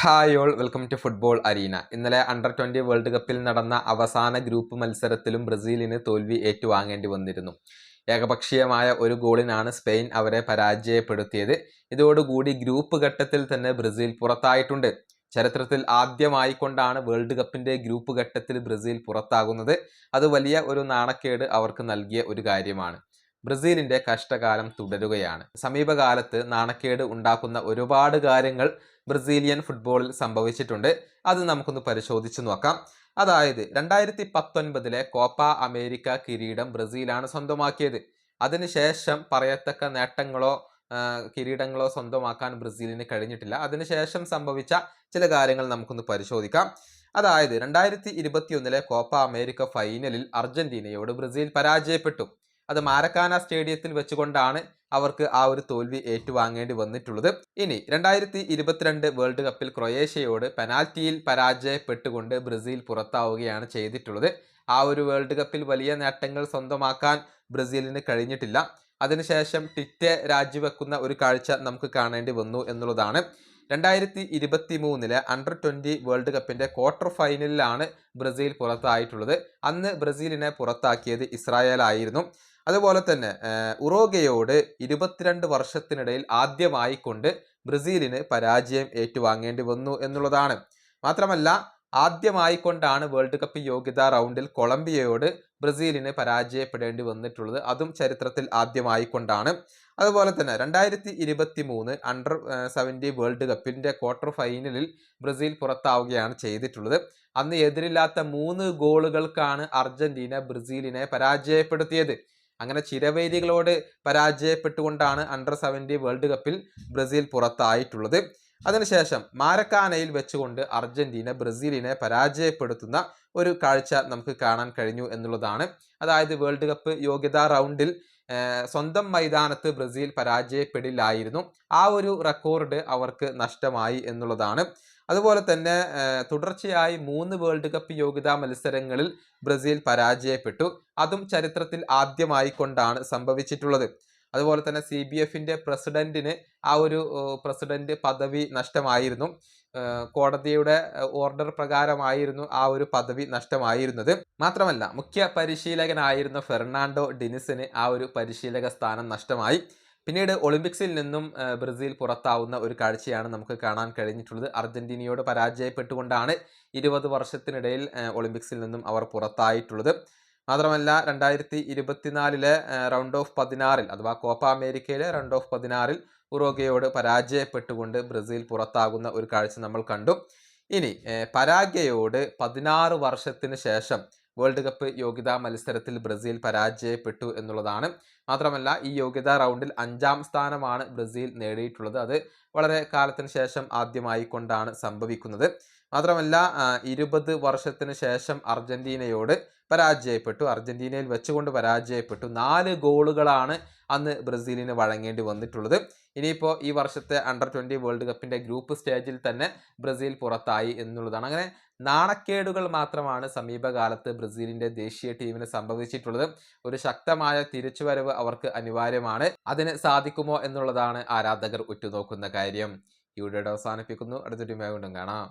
Hi all welcome to football arena. ഇന്നലെ under twenty world കപ്പിൽ നടന്ന അവസാന ഗ്രൂപ്പ് മത്സരത്തിലും ബ്രസീലിന് തോൽവി ഏറ്റുവാങ്ങേണ്ടി വന്നിരുന്നു. ഏകപക്ഷീയമായ ഒരു ഗോളിനാണ് സ്പെയിൻ അവരെ പരാജയപ്പെടുത്തിയത്. ഇതോടുകൂടി ഗ്രൂപ്പ് ഘട്ടത്തിൽ തന്നെ ബ്രസീൽ പുറത്തായിട്ടുണ്ട്. ചരിത്രത്തിൽ ആദ്യമായി കൊണ്ടാണ് വേൾഡ് കപ്പിന്റെ ഗ്രൂപ്പ് ഘട്ടത്തിൽ ബ്രസീൽ പുറത്താകുന്നത്. അത് വലിയ ഒരു നാണക്കേട് അവർക്ക് നൽകിയ ഒരു കാര്യമാണ്. ബ്രസീലിന്റെ കഷ്ടകാലം തുടരുകയാണ്. സമീപകാലത്ത് നാണക്കേട് ഉണ്ടാക്കുന്ന ഒരുപാട് കാര്യങ്ങൾ ബ്രസീലിയൻ ഫുട്ബോളിൽ സംഭവിച്ചിട്ടുണ്ട്. അത് നമുക്കൊന്ന് പരിശോധിച്ച് നോക്കാം. അതായത് രണ്ടായിരത്തി പത്തൊൻപതിലെ കോപ്പ അമേരിക്ക കിരീടം ബ്രസീലാണ് സ്വന്തമാക്കിയത്. അതിനുശേഷം പറയത്തക്ക നേട്ടങ്ങളോ കിരീടങ്ങളോ സ്വന്തമാക്കാൻ ബ്രസീലിന് കഴിഞ്ഞിട്ടില്ല. അതിനുശേഷം സംഭവിച്ച ചില കാര്യങ്ങൾ നമുക്കൊന്ന് പരിശോധിക്കാം. അതായത് രണ്ടായിരത്തി ഇരുപത്തിയൊന്നിലെ കോപ്പ അമേരിക്ക ഫൈനലിൽ അർജന്റീനയോട് ബ്രസീൽ പരാജയപ്പെട്ടു. അത് മാരക്കാന സ്റ്റേഡിയത്തിൽ വെച്ചുകൊണ്ടാണ് അവർക്ക് ആ ഒരു തോൽവി ഏറ്റുവാങ്ങേണ്ടി വന്നിട്ടുള്ളത്. ഇനി രണ്ടായിരത്തി ഇരുപത്തിരണ്ട് വേൾഡ് കപ്പിൽ ക്രൊയേഷ്യയോട് പെനാൽറ്റിയിൽ പരാജയപ്പെട്ടുകൊണ്ട് ബ്രസീൽ പുറത്താവുകയാണ് ചെയ്തിട്ടുള്ളത്. ആ ഒരു വേൾഡ് കപ്പിൽ വലിയ നേട്ടങ്ങൾ സ്വന്തമാക്കാൻ ബ്രസീലിന് കഴിഞ്ഞിട്ടില്ല. അതിനുശേഷം ടിറ്റെ രാജിവെക്കുന്ന ഒരു കാഴ്ച നമുക്ക് കാണേണ്ടി വന്നു എന്നുള്ളതാണ്. രണ്ടായിരത്തി ഇരുപത്തി മൂന്നിലെ അണ്ടർ ട്വന്റി വേൾഡ് കപ്പിന്റെ ക്വാർട്ടർ ഫൈനലിലാണ് ബ്രസീൽ പുറത്തായിട്ടുള്ളത്. അന്ന് ബ്രസീലിനെ പുറത്താക്കിയത് ഇസ്രായേൽ ആയിരുന്നു അതുപോലെ തന്നെ ഉറോഗയോട് ഇരുപത്തിരണ്ട് വർഷത്തിനിടയിൽ ആദ്യമായി കൊണ്ട് ബ്രസീലിന് പരാജയം ഏറ്റുവാങ്ങേണ്ടി വന്നു എന്നുള്ളതാണ്. മാത്രമല്ല ആദ്യമായി കൊണ്ടാണ് വേൾഡ് കപ്പ് യോഗ്യതാ റൗണ്ടിൽ കൊളംബിയയോട് ബ്രസീലിന് പരാജയപ്പെടേണ്ടി വന്നിട്ടുള്ളത്. അതും ചരിത്രത്തിൽ ആദ്യമായി കൊണ്ടാണ് അതുപോലെ തന്നെ രണ്ടായിരത്തി ഇരുപത്തി മൂന്ന് അണ്ടർ സെവന്റി വേൾഡ് കപ്പിന്റെ ക്വാർട്ടർ ഫൈനലിൽ ബ്രസീൽ പുറത്താവുകയാണ് ചെയ്തിട്ടുള്ളത്. അന്ന് എതിരില്ലാത്ത മൂന്ന് ഗോളുകൾക്കാണ് അർജന്റീന ബ്രസീലിനെ പരാജയപ്പെടുത്തിയത്. അങ്ങനെ ചിരവേദികളോട് പരാജയപ്പെട്ടുകൊണ്ടാണ് അണ്ടർ സെവന്റി വേൾഡ് കപ്പിൽ ബ്രസീൽ പുറത്തായിട്ടുള്ളത്. അതിനുശേഷം മാരക്കാനയിൽ വെച്ചുകൊണ്ട് അർജന്റീന ബ്രസീലിനെ പരാജയപ്പെടുത്തുന്ന ഒരു കാഴ്ച നമുക്ക് കാണാൻ കഴിഞ്ഞു എന്നുള്ളതാണ്. അതായത് വേൾഡ് കപ്പ് യോഗ്യതാ റൗണ്ടിൽ സ്വന്തം മൈതാനത്ത് ബ്രസീൽ പരാജയപ്പെടില്ലായിരുന്നു. ആ ഒരു റെക്കോർഡ് അവർക്ക് നഷ്ടമായി എന്നുള്ളതാണ്. അതുപോലെ തന്നെ തുടർച്ചയായി മൂന്ന് വേൾഡ് കപ്പ് യോഗ്യതാ മത്സരങ്ങളിൽ ബ്രസീൽ പരാജയപ്പെട്ടു. അതും ചരിത്രത്തിൽ ആദ്യമായി കൊണ്ടാണ് സംഭവിച്ചിട്ടുള്ളത്. അതുപോലെ തന്നെ സി ബി എഫിന്റെ പ്രസിഡന്റിന് ആ ഒരു പ്രസിഡന്റ് പദവി നഷ്ടമായിരുന്നു. കോടതിയുടെ ഓർഡർ പ്രകാരമായിരുന്നു ആ ഒരു പദവി നഷ്ടമായിരുന്നത്. മാത്രമല്ല മുഖ്യ പരിശീലകനായിരുന്ന ഫെർണാണ്ടോ ഡിനിസിന് ആ ഒരു പരിശീലക സ്ഥാനം നഷ്ടമായി. പിന്നീട് ഒളിമ്പിക്സിൽ നിന്നും ബ്രസീൽ പുറത്താവുന്ന ഒരു കാഴ്ചയാണ് നമുക്ക് കാണാൻ കഴിഞ്ഞിട്ടുള്ളത്. അർജന്റീനയോട് പരാജയപ്പെട്ടുകൊണ്ടാണ് ഇരുപത് വർഷത്തിനിടയിൽ ഒളിമ്പിക്സിൽ നിന്നും അവർ പുറത്തായിട്ടുള്ളത്. മാത്രമല്ല രണ്ടായിരത്തി ഇരുപത്തിനാലിലെ റൗണ്ട് ഓഫ് പതിനാറിൽ അഥവാ കോപ്പ അമേരിക്കയിലെ റൗണ്ട് ഓഫ് പതിനാറിൽ ഉറോഗയോട് പരാജയപ്പെട്ടുകൊണ്ട് ബ്രസീൽ പുറത്താകുന്ന ഒരു കാഴ്ച നമ്മൾ കണ്ടു. ഇനി പരാഗയോട് പതിനാറ് വർഷത്തിന് ശേഷം വേൾഡ് കപ്പ് യോഗ്യതാ മത്സരത്തിൽ ബ്രസീൽ പരാജയപ്പെട്ടു എന്നുള്ളതാണ്. മാത്രമല്ല ഈ യോഗ്യതാ റൗണ്ടിൽ അഞ്ചാം സ്ഥാനമാണ് ബ്രസീൽ നേടിയിട്ടുള്ളത്. അത് വളരെ കാലത്തിന് ശേഷം ആദ്യമായി കൊണ്ടാണ് സംഭവിക്കുന്നത്. മാത്രമല്ല ഇരുപത് വർഷത്തിന് ശേഷം അർജന്റീനയോട് പരാജയപ്പെട്ടു. അർജന്റീനയിൽ വെച്ചുകൊണ്ട് പരാജയപ്പെട്ടു. നാല് ഗോളുകളാണ് അന്ന് ബ്രസീലിന് വഴങ്ങേണ്ടി വന്നിട്ടുള്ളത്. ഇനിയിപ്പോൾ ഈ വർഷത്തെ അണ്ടർ ട്വന്റി വേൾഡ് കപ്പിന്റെ ഗ്രൂപ്പ് സ്റ്റേജിൽ തന്നെ ബ്രസീൽ പുറത്തായി എന്നുള്ളതാണ്. അങ്ങനെ നാണക്കേടുകൾ മാത്രമാണ് സമീപകാലത്ത് ബ്രസീലിന്റെ ദേശീയ ടീമിന് സംഭവിച്ചിട്ടുള്ളത്. ഒരു ശക്തമായ തിരിച്ചുവരവ് അവർക്ക് അനിവാര്യമാണ്. അതിന് സാധിക്കുമോ എന്നുള്ളതാണ് ആരാധകർ ഉറ്റുനോക്കുന്ന കാര്യം. വീഡിയോയുടെ അവസാനിപ്പിക്കുന്നു. അടുത്ത ടീമായി വീണ്ടും കാണാം.